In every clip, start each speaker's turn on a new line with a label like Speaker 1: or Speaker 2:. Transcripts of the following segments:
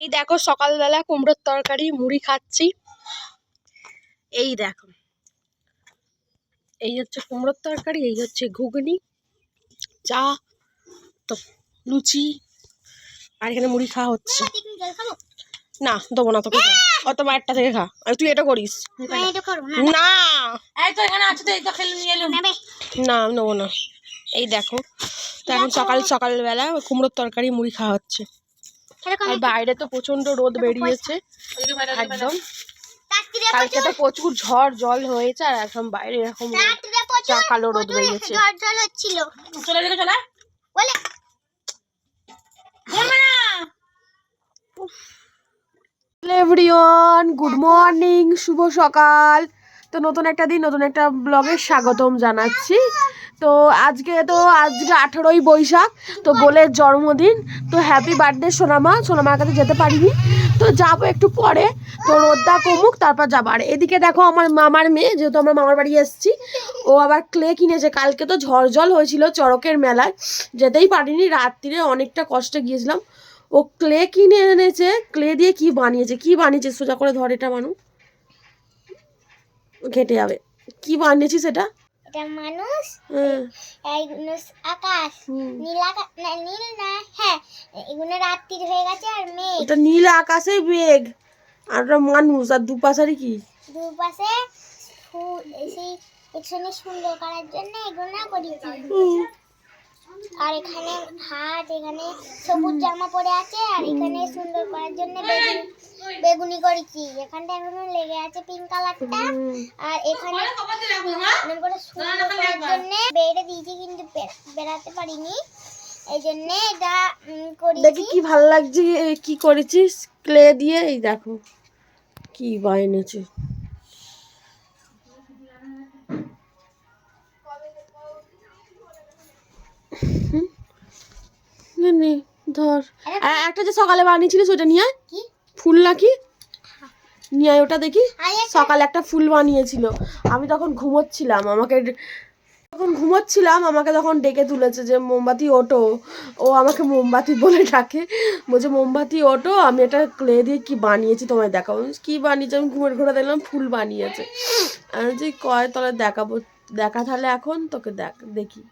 Speaker 1: এই দেখো সকালবেলা কুমড়োর তরকারি মুড়ি খাচ্ছি। এই দেখো। এই হচ্ছে কুমড়োর তরকারি এই হচ্ছে ঘুগনি চা তো লুচি আর এখানে মুড়ি খাওয়া হচ্ছে। না দেবো না তোকে। অত মায়েরটা থেকে খা। আর তুই এটা করিস। না।
Speaker 2: এই তো এখানে আছে তো এই তো খেলে নিয়ে এলুম।
Speaker 1: না আমি নেব না। এই দেখো। তো এখন সকাল সকালবেলা কুমড়োর তরকারি মুড়ি খাওয়া হচ্ছে। আর বাইরে তো প্রচণ্ড রোদ বেরিয়েছে। একদম। কালকে তো প্রচুর ঝড় জল হয়েছে আর এখন বাইরে এরকম কালো রোদ বেরিয়েছে।
Speaker 2: চলে দিকে চলে।
Speaker 3: বলে
Speaker 1: এভরিওয়ান গুড মর্নিং শুভ সকাল। তো নতুন একটা দিন, নতুন একটা ব্লগে স্বাগতম জানাচ্ছি। তো আজকে তো, আজকে আঠেরোই বৈশাখ, তো গোলের জন্মদিন, তো হ্যাপি বার্থডে সোনামা, সোনামার কাছে যেতে পারিনি। তো যাব একটু পরে, তো রোদ্দা কমুক, তারপর যাব। আর এদিকে দেখো আমার মামার মেয়ে, যেহেতু আমরা মামার বাড়ি এসেছি, ও আবার ক্লে কিনেছে। কালকে তো ঝড় জল হয়েছিল চড়কের মেলায়, যেতেই পারিনি, রাত্রিরে অনেকটা কষ্টে গিয়েছিলাম। ও ক্লে কিনে এনেছে ক্লে দিয়ে কি বানিয়েছে কি বানিয়েছে, সোজা করে ধর এটা মানু ঘেটে যাবে। কি বানিয়েছিস এটা?
Speaker 3: এটা মানুষ
Speaker 1: হ্যাঁ,
Speaker 3: এইগুলো আকাশ। নীল আকাশ না নীল না হ্যাঁ এগুলো রাত্রির হয়ে গেছে আর মেঘ।
Speaker 1: নীল আকাশে বেগ আর ওটা মানুষ আর দুপাশারি কি?
Speaker 3: দুপাশে ফুল সেই সুন্দর করার জন্য এগুলো করেছি
Speaker 1: হুম,
Speaker 3: আর এখানে হাত এখানে সবুজ জামা পরে আছে আর এখানে সুন্দর করার জন্য বেগুনি করেছি। এখানটা এখনও লেগে আছে পিঙ্ক কালারটা আর এখানে সুন্দর করার জন্য বেড়ে দিয়েছি কিন্তু বেড়াতে পারিনি। এই জন্য এটা উম,
Speaker 1: দেখি কি ভালো লাগছে কি করেছিস? ক্লে দিয়ে এই দেখো কি বানিয়েছে। নে, ধর। একটা যে সকালে বানিয়েছিলিস ওটা নিয়ে ফুল নাকি? নিয়ে ওটা দেখি। সকালে একটা ফুল বানিয়েছিল। আমি তখন ঘুমোচ্ছিলাম। আমাকে তখন ঘুমোচ্ছিলাম আমাকে তখন ডেকে তুলেছে যে মোমবাতি ওটো। ও আমাকে মোমবাতি বলে ডাকে। বলছে মোমবাতি ওটো আমি একটা ক্লে দিয়ে কি বানিয়েছি তোমায় দেখাবো? কি বানিয়েছি? আমি ঘুমের ঘোরা দেখলাম ফুল বানিয়েছে। আমি যে কয় তলে দেখাবো দেখা তাহলে এখন তোকে দেখ দেখি।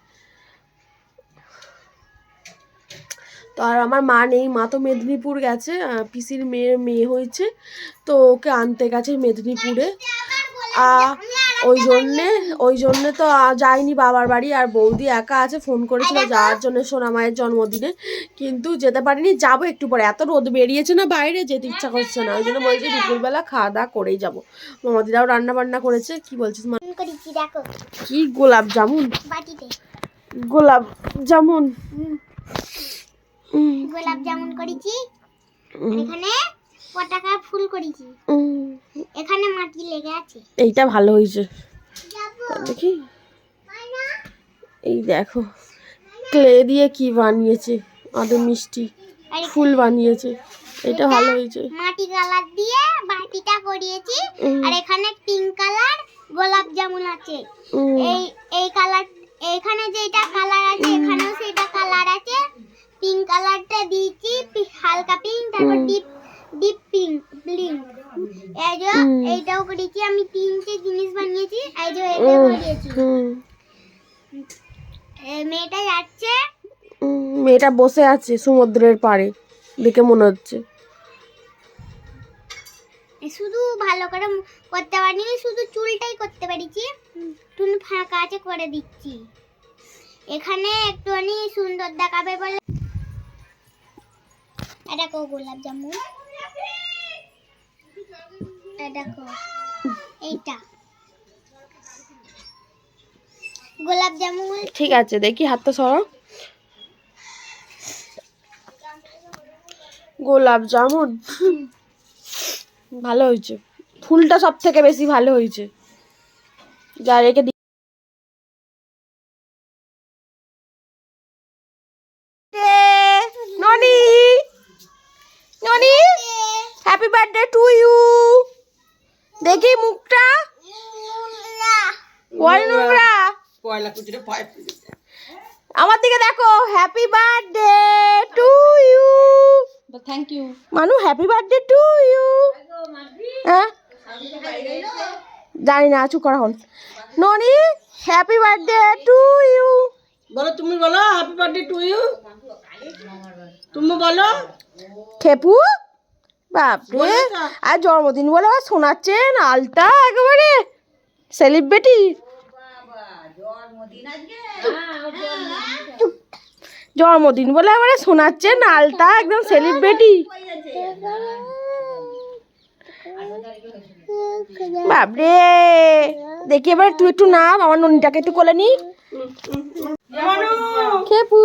Speaker 1: তো আর আমার মা নেই মা তো মেদিনীপুর গেছে পিসির মেয়ের মেয়ে হয়েছে তো ওকে আনতে গেছে মেদিনীপুরে। ওই জন্যে ওই জন্যে তো যায়নি বাবার বাড়ি আর বৌদি একা আছে ফোন করেছিল যাওয়ার জন্য সোনা মায়ের জন্মদিনে কিন্তু যেতে পারিনি যাব একটু পরে। এত রোদ বেরিয়েছে না বাইরে যেতে ইচ্ছা করছে না ওই জন্য বলছি দুপুরবেলা খাওয়া দাওয়া করেই যাব। মামাদিরাও রান্না বান্না করেছে কি বলছিস মা? কি গোলাপ জামুন? গোলাপ জামুন?
Speaker 3: গোলাপ জামুন করেছি এখানে পটাকা ফুল করেছি। এখানে মাটি লেগে আছে।
Speaker 1: এইটা ভালো হয়েছে। দেখি। এই দেখো ক্লে দিয়ে কি বানিয়েছে আমাদের মিষ্টি ফুল বানিয়েছে। এটা ভালো হয়েছে।
Speaker 3: মাটি কালার দিয়ে বাটিটা করিয়েছি আর এখানে পিঙ্ক কালার গোলাপ জামুন আছে। এই এই কালার এখানে যেটা কালার আছে এখানেও সেটা কালার আছে। পিঙ্ক কালারটা দিয়েছি হালকা পিঙ্ক তারপর ডিপ ডিপ পিঙ্ক পিঙ্ক এই যে এইটাও করেছি আমি তিনটে জিনিস বানিয়েছি এই যে
Speaker 1: হুম,
Speaker 3: এই মেয়েটা যাচ্ছে।
Speaker 1: মেয়েটা বসে আছে সমুদ্রের পাড়ে দেখে মনে হচ্ছে।
Speaker 3: শুধু ভালো করে করতে পারিনি শুধু চুলটাই করতে পারিছি। টুন ফাঁকা আছে করে দিচ্ছি। এখানে একটুখানি সুন্দর দেখাবে বলে গোলাপ জামুন? এইটা। গোলাপ জামুন?
Speaker 1: ঠিক আছে, দেখি হাতটা সরাও গোলাপ জামুন। ভালো হয়েছে। ফুলটা সব থেকে বেশি ভালো হয়েছে। যা রেখে দি ননি ননি হ্যাপি বার্থডে টু ইউ দেখি মুখটা। নোংরা। আমার দিকে দেখো happy birthday to you
Speaker 2: thank you
Speaker 1: Manu happy birthday to you হ্যাঁ? জানি না চুপ করা হন ননি হ্যাপি বার্থডে টু ইউ
Speaker 2: বলো তুমি বলো হ্যাপি বার্থডে টু ইউ তুমি বলো।
Speaker 1: খেপু? বাপরে আর জন্মদিন বলে আবার শোনাচ্ছেন আলতা একেবারে সেলিব্রিটি জন্মদিন বলে আবার শোনাচ্ছেন আলতা একদম সেলিব্রিটি বাপরে দেখি এবার তুই একটু নাম আমার ননিটাকে একটু কোলে নি খেপু।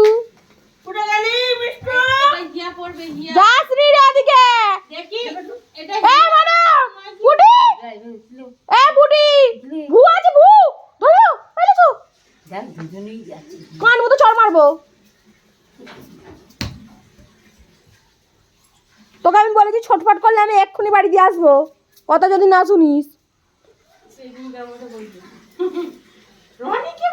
Speaker 1: যাস রে এদিকে এ মানা বুটি! এ বুটি! ভু আছে ভু! ধরো পেলে তো। কান মতো চড় মারবো। তোকে আমি বলেছি ছটফট করলে আমি এক্ষুনি বাড়ি দিয়ে আসব। কথা যদি না শুনিস।
Speaker 2: রনিকে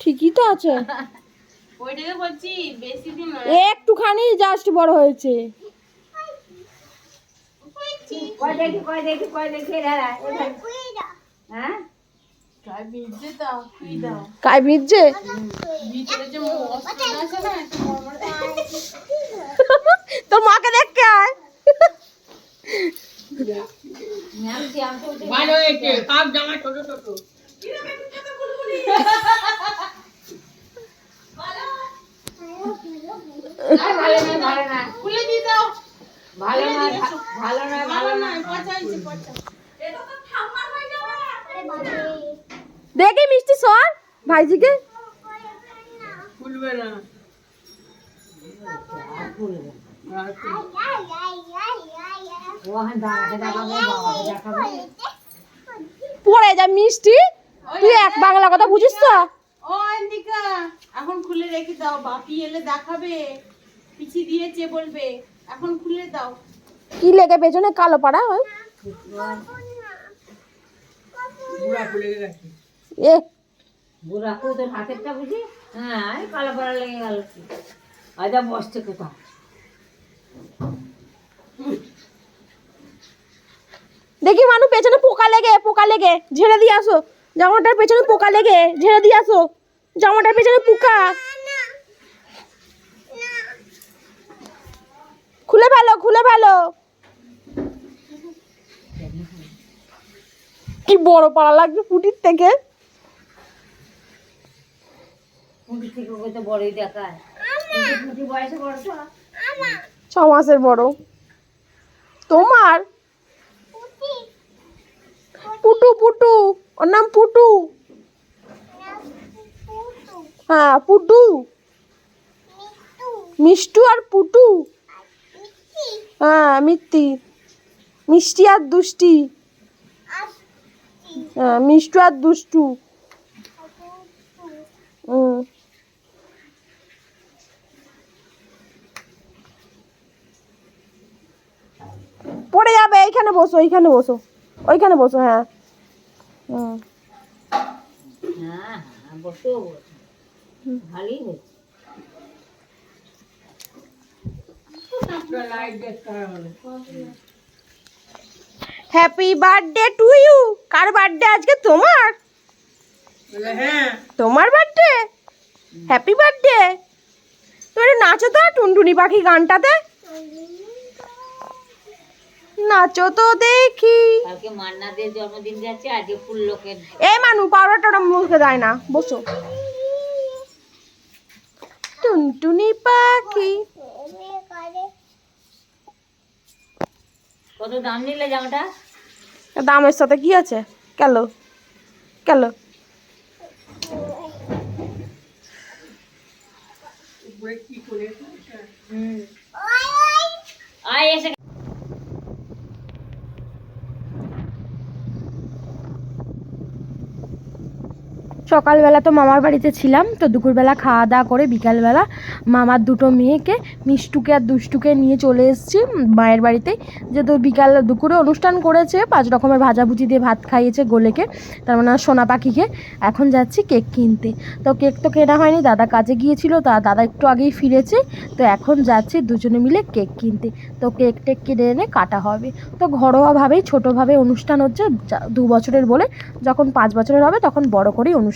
Speaker 1: ঠিকই তো আছে।
Speaker 2: ওইটাকে বলছি বেশি দিন
Speaker 1: একটুখানি জাস্ট বড় হয়েছে।
Speaker 2: তাই ভিজে দাও তুই দাও?
Speaker 1: কাই ভিজছে
Speaker 2: ভিতরে যে মশলা আছে না
Speaker 1: তোর মাকে দেখতে আয়।
Speaker 2: ভালো হয়েছে জামা ছোট ছোট।
Speaker 1: দেখি মিষ্টি সর ভাইজিকে।
Speaker 2: খুলবে না।
Speaker 1: পড়ে যা মিষ্টি। তুই এক বাংলা কথা বুঝিস তো?
Speaker 2: ও অন্তিকা এখন খুলে রেখে দাও বাপি এলে দেখাবে। পিছি দিয়েছে বলবে এখন খুলে দাও।
Speaker 1: কি লেগে পেছনে? কালো পাড়া হয়
Speaker 2: গেছে
Speaker 1: এ।
Speaker 4: বুড়া তোর হাতেরটা বুঝি? হ্যাঁ এই কালো পাড়া লেগে গেল আজা বসছে কোথা
Speaker 1: দেখি মানু পেছনে পোকা লেগে পোকা লেগে ঝেড়ে দিয়ে আসো। জামাটার পেছনে পোকা লেগে ঝেড়ে দিয়ে আসো। জামাটার পেছনে পোকা। খুলে ভালো খুলে ভালো কি বড় পাড়া লাগবে পুটির থেকে। ছ মাসের বড়। তোমার? পুটু পুটু, ওর নাম পুটু। হ্যাঁ পুটু। মিষ্টু আর পুটু। হ্যাঁ মিত্তি। মিষ্টি আর দুষ্টি। হ্যাঁ মিষ্টু আর দুষ্টু হুম পড়ে যাবে এইখানে বসো এইখানে বসো। ওইখানে বসো হ্যাঁ।
Speaker 4: হ্যাঁ হ্যাঁ
Speaker 1: হ্যাপি বার্থডে টু ইউ কার বার্থডে আজকে? তোমার?
Speaker 2: হ্যাঁ।
Speaker 1: তোমার বার্থডে হ্যাপি বার্থডে তুমি নাচো তো টুনটুনি পাখি গানটাতে। নাচো তো দেখি।
Speaker 4: কালকে মান্নাদের জন্মদিন যাচ্ছে আজকে ফুল লোকের
Speaker 1: এই মানু পাউডারটা মুখে দেয় না বসো। টুনটুনি পাখি।
Speaker 4: কত দাম নিলে জামাটা?
Speaker 1: দামের সাথে কি আছে? কেন কেন
Speaker 2: উপরে কি করে
Speaker 4: হুম। আয় এসে
Speaker 1: সকালবেলা তো মামার বাড়িতে ছিলাম, তো দুপুরবেলা খাওয়া দাওয়া করে বিকালবেলা মামার দুটো মেয়েকে, মিষ্টুকে আর দুষ্টুকে নিয়ে চলে এসেছি মায়ের বাড়িতে। যেহেতু বিকাল দুপুরে অনুষ্ঠান করেছে, পাঁচ রকমের ভাজাভুজি দিয়ে ভাত খাইয়েছে গোলেকে, তার মানে সোনা পাখিকে। এখন যাচ্ছি কেক কিনতে। তো কেক তো কেনা হয়নি, দাদা কাজে গিয়েছিল, তা দাদা একটু আগেই ফিরেছে। তো এখন যাচ্ছি দুজনে মিলে কেক কিনতে। তো কেক টেক কিনে এনে কাটা হবে। তো ঘরোয়াভাবেই, ছোটোভাবে অনুষ্ঠান হচ্ছে দু বছরের বলে, যখন পাঁচ বছরের হবে, তখন বড় করেই অনুষ্ঠান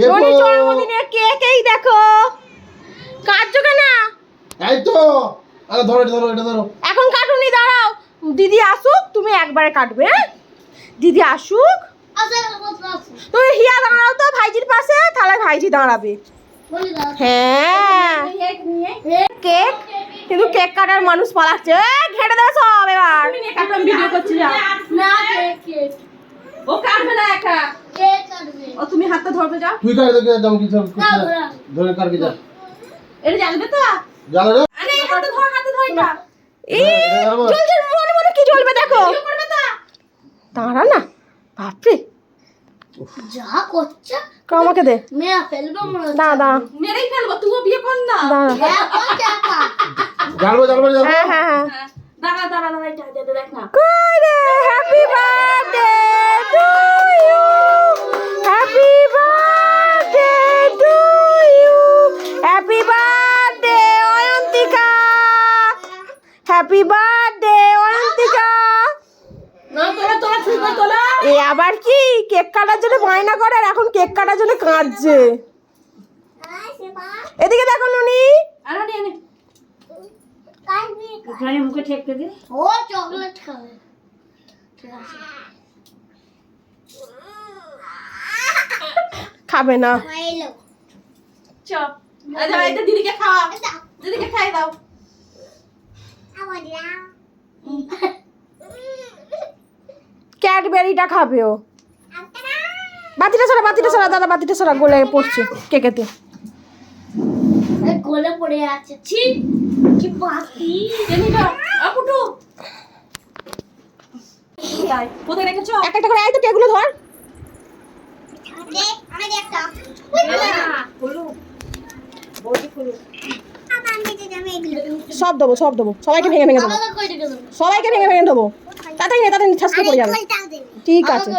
Speaker 1: জন্মদিনের দেখো? কাটছো কেন
Speaker 5: এই তো। আরে ধরো এটা ধরো এটা ধরো।
Speaker 1: এখন কাটুনি দাঁড়াও। দিদি আসুক তুমি একবারে কাটবে হ্যাঁ? দিদি আসুক। তুমি হিয়া দাঁড়াও তো ভাইজির পাশে। তাহলে ভাইজি দাঁড়াবে। হ্যাঁ। কেক? কিন্তু কেক কাটার মানুষ পালাচ্ছে। ঘেটে দেবে সব এবার।
Speaker 2: ভিডিও করছি যা। ও কাটবে না একা। ও তুমি হাতটা ধরবে যাও
Speaker 5: তুই কার দেখে যাও কি সব ধরে কার কি যা
Speaker 2: এটা জানবে তো
Speaker 5: রে
Speaker 2: আরে হাতে ধর হাতে ধর এটা
Speaker 1: এই
Speaker 5: আমার।
Speaker 1: মনে মনে কি চলবে দেখো
Speaker 2: করবে তো
Speaker 1: দাঁড়া না বাপরে
Speaker 3: যা করছে
Speaker 1: আমাকে দে
Speaker 3: মেয়া ফেলবে মনে।
Speaker 1: দাঁড়া দাঁড়া
Speaker 2: মেরেই ফেলব তুইও বিয়ে কর না
Speaker 1: দাঁড়া
Speaker 3: হ্যাঁ।
Speaker 5: জানব জানব জানব
Speaker 1: হ্যাঁ হ্যাঁ হ্যাঁ
Speaker 2: হ্যাঁ, দাঁড়া দাঁড়া দাঁড়া এটা এটা দেখ না।
Speaker 1: কই রে? Happy birthday to you happy birthday to you happy birthday Ayantika. Happy birthday Ayantika. এ আবার কি? কেক কাটার জন্য বায়না করে আর এখন কেক কাটার জন্য কাঁদছে। এদিকে দেখো নুনি।
Speaker 2: আরে নে নে
Speaker 4: এখানে মুখে ঠেকতে দে
Speaker 3: ও চকলেট খাবে। ঠিক আছে।
Speaker 1: খাবে না।
Speaker 3: খাইলো
Speaker 2: চ। আরে এটা দিদিকে খাওয়া। দিদিকে খাই দাও।
Speaker 1: ক্যাডবেরিটা খাবে ও। বাতিটা সরা বাতিটা সরা দাদা বাতিটা সরা গোলে পড়ছে কেকেতে।
Speaker 3: গলে পড়ে আছে। ছি।
Speaker 2: কোথায় রেখেছো
Speaker 1: একটা একটা করে ধর সব দেবো সব দেবো সবাইকে ভেঙে ভেঙে দেবো সবাইকে ভেঙে ভেঙে দেবো তাড়াতাড়ি নে তাড়াতাড়ি ঠিক আছে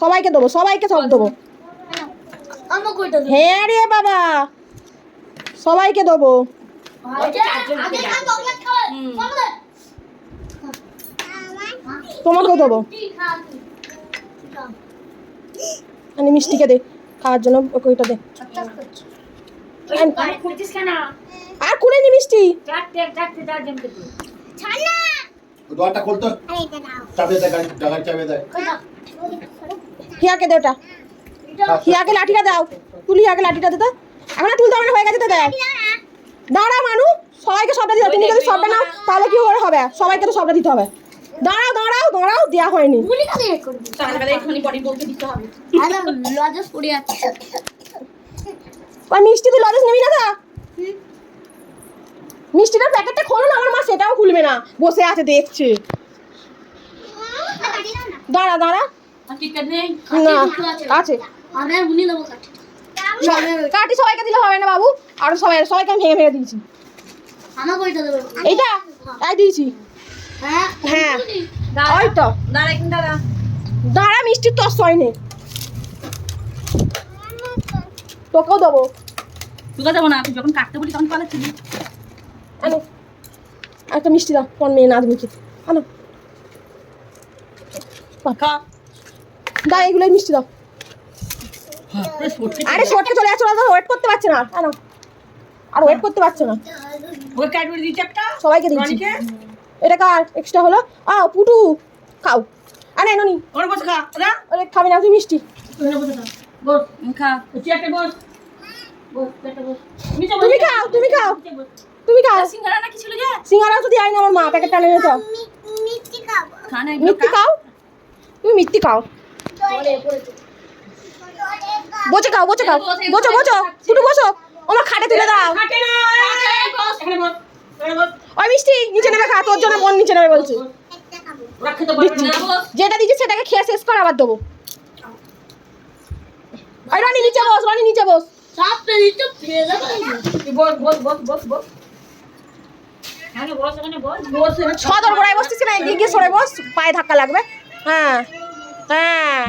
Speaker 1: সবাইকে দেবো সবাইকে সব দেবে হ্যাঁ রে বাবা সবাইকে দেবো।
Speaker 3: চকলেট
Speaker 1: তোমাকেও দেবো আমি মিষ্টিকে দে খাওয়ার জন্য ওইটা দে
Speaker 4: আরে কেন?
Speaker 1: আর কুড়ে নি মিষ্টি।
Speaker 5: দোয়ারটা খুলতো
Speaker 3: আরে এটা দাও।
Speaker 5: চাবি দে গাড়ি চাবি দে।
Speaker 1: হিয়াকে দে ওটা। হিয়াকে লাঠিটা দাও। তুলি হিয়াকে লাঠিটা দে তো। এখন তুলতে হবে না হয়ে গেছে তো দেখ। দাঁড়া মানু সবাইকে সবটা দিতে হবে। তুমি যদি সবটা নাও তাহলে কি করে হবে? সবাইকে তো সবটা দিতে হবে। দাঁড়াও দাঁড়াও দাঁড়াও দেওয়া হয়নি। মিষ্টি তুই লজেস নিবি না তা? মিষ্টিটার প্যাকেটটা খোলো না আমার মা সেটাও খুলবে না। বসে আছে দেখছে। দাঁড়া দাঁড়া। না আছে কাটি সবাইকে দিলে হবে না বাবু। আর সবাই সবাইকে আমি ভেঙে ভেঙে দিয়েছি।
Speaker 3: আমাকে কইটা দেবে।
Speaker 1: এইটা? তাই দিয়েছি।
Speaker 3: হ্যাঁ
Speaker 1: হ্যাঁ।
Speaker 2: দাঁড়া
Speaker 1: ওই তো
Speaker 2: দাঁড়া একদিন দাঁড়া।
Speaker 1: দাঁড়া মিষ্টির তো হয়নি তোকেও দেবো।
Speaker 2: তুই দেবো না তুই যখন কাটতে বলি তখন পালাচ্ছিলি।
Speaker 1: আনো। একটা মিষ্টি দাও কোন মেয়ে নাচ মুখে আনো।
Speaker 2: খা।
Speaker 1: দাও এগুলোই মিষ্টি দাও। আরে শর্টকে চলে ওরা ওয়েট করতে পারছে না। আনো। আর ওয়েট করতে পারছে না।
Speaker 2: ওকে ক্যাডবেরি দিচ্ছি একটা
Speaker 1: সবাইকে দিচ্ছি। এটা কার? এক্সট্রা হলো? আ পুটু খাও। আরে ননি
Speaker 2: ওর বসে খা না
Speaker 1: ওরে খাবি না তুই মিষ্টি।
Speaker 2: বস খা। চেয়ারটা বস।
Speaker 1: তুমি খাও তুমি খাও। তুমি খাও। সিঙ্গারা না কি ছিল যে? সিঙ্গারা তো দিয়াই না আমার মা প্যাকেট টানে তো
Speaker 6: মি- মিষ্টি খাব।
Speaker 1: মিথ্যি খাও। তুমি মিথ্যি খাও। বসে খাও বসে খাও। বসো বসো ফুটু বসো। আমার খাটে তুলে দাও।
Speaker 2: খাটে না এখানে বস
Speaker 1: ওই মিষ্টি নিচে নেমে খা তোর জন্য বোন নিচে নেমে বলছি।
Speaker 6: একটা খাব
Speaker 2: ওরা খেতে পারবে না বস
Speaker 1: যেটা দিচ্ছি সেটাকে খেয়ে শেষ কর আবার দেবো। ওই রানী নিচে বস রানী নিচে বস। সদর গোড়ায় না এগিয়ে গিয়ে সরে বস পায়ে ধাক্কা লাগবে। হ্যাঁ হ্যাঁ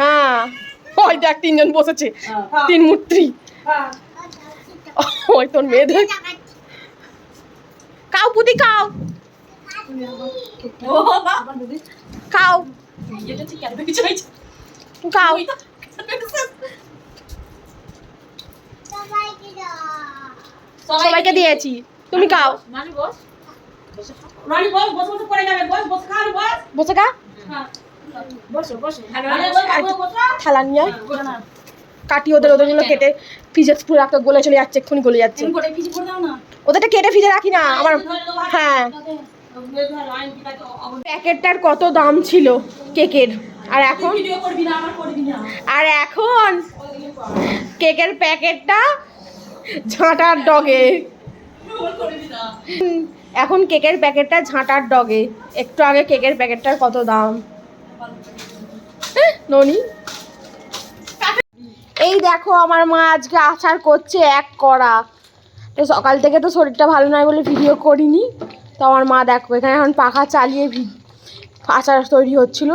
Speaker 1: হ্যাঁ। ওই দেখ তিনজন বসেছে
Speaker 2: হ্যাঁ।
Speaker 1: তিন মূর্তি।
Speaker 2: হ্যাঁ।
Speaker 1: ওই তোর মেয়েদের কাউ পুতি
Speaker 2: হয়েছে
Speaker 1: খাও
Speaker 6: সবাইকে
Speaker 1: সবাইকে দিয়েছি। তুমি খাও।
Speaker 2: মানে বস। রানী বস বস বস পড়ে যাবে। বস বস খা বসে।
Speaker 1: খা।
Speaker 2: বসো বসো। আরে বস বস
Speaker 1: থালা নিয়ে। কাটি ওদের ওদেরগুলো কেটে ফ্রিজে পুরো একটা গলে চলে যাচ্ছে এক্ষুনি গলে যাচ্ছে। ওদেরটা কেটে ফ্রিজে রাখি না আমার হ্যাঁ। প্যাকেটটার কত দাম ছিল কেকের? আর এখন? আর এখন? কেকের প্যাকেটটা ঝাঁটার ডগে। এখন কেকের প্যাকেটটা ঝাঁটার ডগে। একটু আগে কেকের প্যাকেটটার কত দাম? এহ, ননি? এই দেখো আমার মা আজকে আচার করছে এক কড়া। তো সকাল থেকে তো শরীরটা ভালো নয় বলে ভিডিও করিনি। তো আমার মা দেখো, এখানে এখন পাখা চালিয়ে আচার তৈরি হচ্ছিল।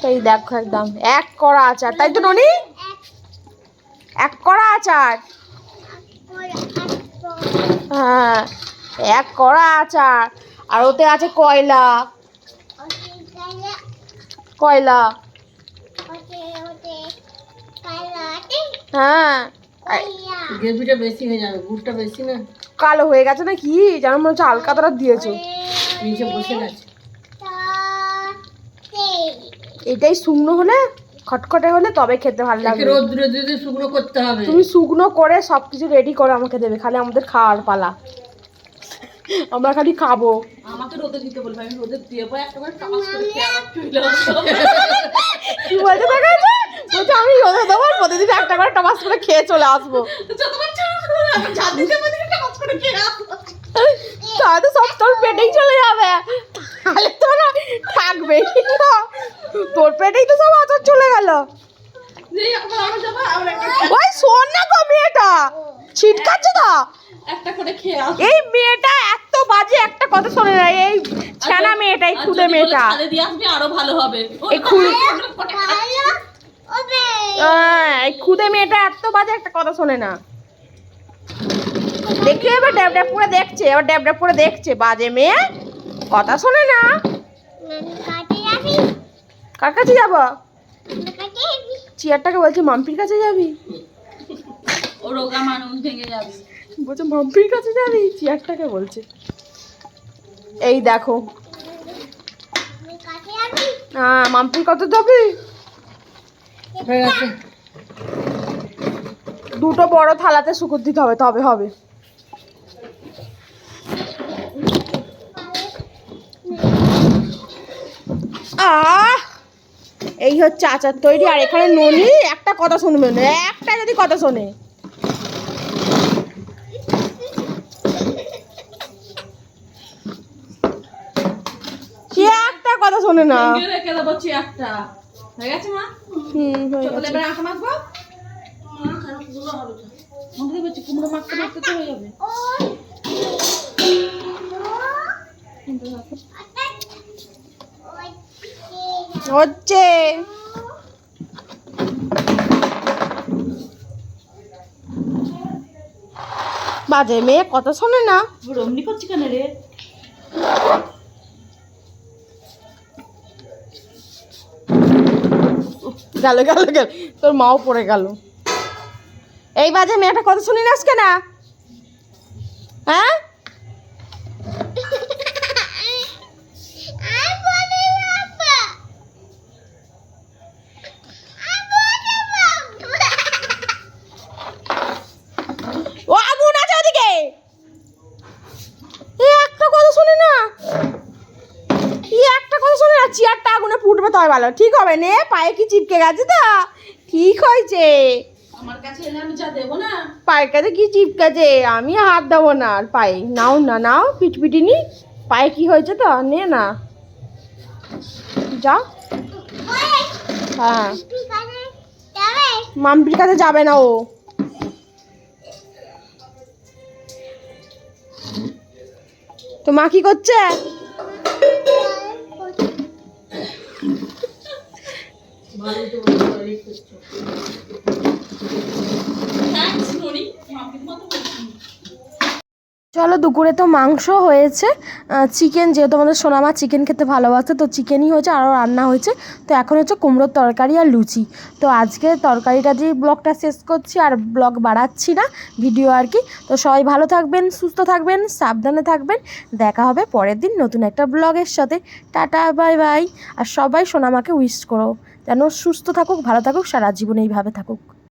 Speaker 1: তো এই দেখো একদম, এক কড়া আচার। তাই তো ননি? এক কড়া আচার? হ্যাঁ এক কড়া আচার। আর ওতে আছে কয়লা। কয়লা। হ্যাঁ।
Speaker 2: গ্রেভিটা বেশি হয়ে যাবে গুড়টা বেশি না?
Speaker 1: কালো হয়ে গেছে না কি যেন মনে হচ্ছে হালকা তারা দিয়েছ।
Speaker 2: নিচে বসে গেছে।
Speaker 1: এটাই শুকনো হলে খটখটে হলে তবে খেতে ভালো লাগবে।
Speaker 2: রোদ্রে দিয়ে শুকনো করতে হবে।
Speaker 1: তুমি শুকনো করে সব কিছু রেডি করে আমাকে দেবে খালি আমাদের খাওয়ার পালা। আমরা খালি খাব।
Speaker 2: আমাকে রোদে দিতে বলবে আমি রোদে দিয়ে পরে একটা করে টামাস করে খেয়ে আবার চলে আসব।
Speaker 1: কি বলতে দেখা বলছে আমি রোদে দেবো প্রতিদিন একটা করে টমাস করে খেয়ে চলে আসব তাহলে তো সব তোর পেটেই চলে যাবে তাহলে তো না থাকবে তোর পেটেই তো সব আচার চলে গেল ওই শোন না গো মেয়েটা ছিটকাচ্ছে তো এই মেয়েটা এত বাজে একটা কথা শোনে না এই ছানা মেয়েটা এই খুদে মেয়েটা
Speaker 2: আরও ভালো হবে
Speaker 1: এই খুদে হ্যাঁ, খুদে মেয়েটা এত বাজে একটা কথা শোনে না। দেখে এবার ড্যাব ড্যাব করে দেখছে এবার ড্যাব ড্যাব করে দেখছে বাজে মেয়ে কথা শোনে না। কার কাছে যাব? চেয়ারটাকে বলছে মাম্পির কাছে যাবি?
Speaker 2: রোগা মানুষ ভেঙে যাবে।
Speaker 1: বলছে মাম্পির কাছে যাবি? চেয়ারটাকে বলছে। এই দেখো। হ্যাঁ মাম্পির কত যাবি?
Speaker 2: হয়ে গেছে।
Speaker 1: দুটো বড় থালাতে শুকুর দিতে হবে তবে হবে। আহ! এই হচ্ছে আচার তৈরি আর এখানে ননি একটা কথা শুনবে না একটা যদি কথা শোনে। একটা কথা শোনে না।
Speaker 2: চেয়ারটা হয়ে গেছে মা?
Speaker 1: হুম হয়ে
Speaker 2: তাহলে
Speaker 1: গেছে।
Speaker 2: এবার আঁকা মাখবো? মনে বলছি কুমড়ো মাখতে মাখতে তো হয়ে যাবে।
Speaker 1: হচ্ছে। বাজে মেয়ে কথা শোনে না।
Speaker 2: রমনি করছি কেন রে?
Speaker 1: গেল গেল গেল। তোর মাও পড়ে গেল। এই বাজে মেয়েটা কথা শুনি না আজকে না হ্যাঁ? তবে ভালো। ঠিক হবে নে পায়ে কি চিপকে গেছে তো? ঠিক হয়েছে।
Speaker 2: আমার কাছে এলে আমি যা দেবো না?
Speaker 1: পায়ের কাছে কি চিপকেছে? আমি হাত দেবো না। আর পায়ে নাও না নাও পিটপিটিনি পায়ে কি হয়েছে তো? নে না। যা হ্যাঁ। মাম্পির কাছে যাবে না ও। তো মা কি করছে
Speaker 2: থ্যাংকস ননি মাপির মতো বলছি
Speaker 1: চলো দুপুরে তো মাংস হয়েছে চিকেন যেহেতু আমাদের সোনামা চিকেন খেতে ভালোবাসে তো চিকেনই হয়েছে, আরও রান্না হয়েছে। তো এখন হচ্ছে কুমড়োর তরকারি আর লুচি। তো আজকে তরকারিটা দিয়ে ব্লগটা শেষ করছি, আর ব্লগ বাড়াচ্ছি না, ভিডিও আর কি। তো সবাই ভালো থাকবেন, সুস্থ থাকবেন, সাবধানে থাকবেন। দেখা হবে পরের দিন নতুন একটা ব্লগের সাথে। Tata, bye bye. আর সবাই সোনামাকে উইশ করো। যেন সুস্থ থাকুক ভালো থাকুক সারা জীবন এইভাবে থাকুক।